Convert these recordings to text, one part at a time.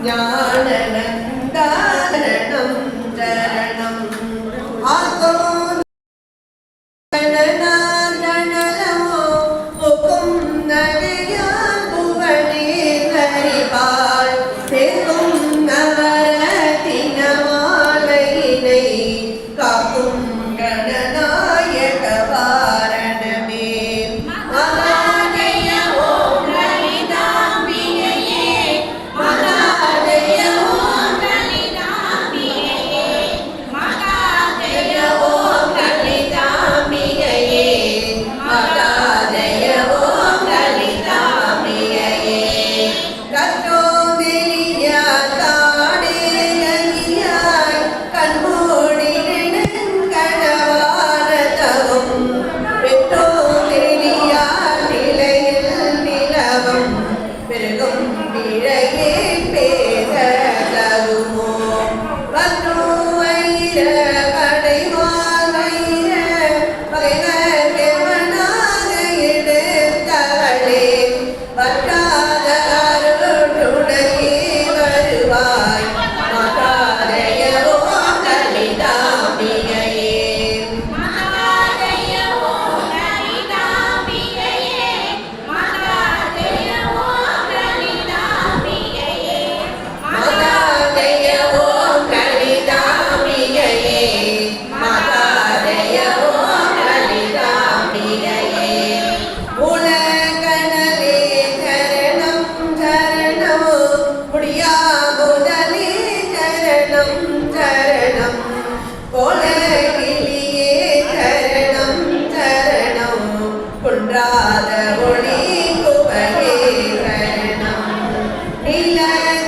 ജ്ഞാനം Amen.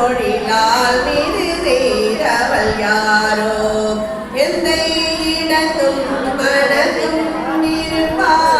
பொழிலால் திருதேரவள் யாரோ? எந்த இடத்தும் மனதும் இருப்பார்.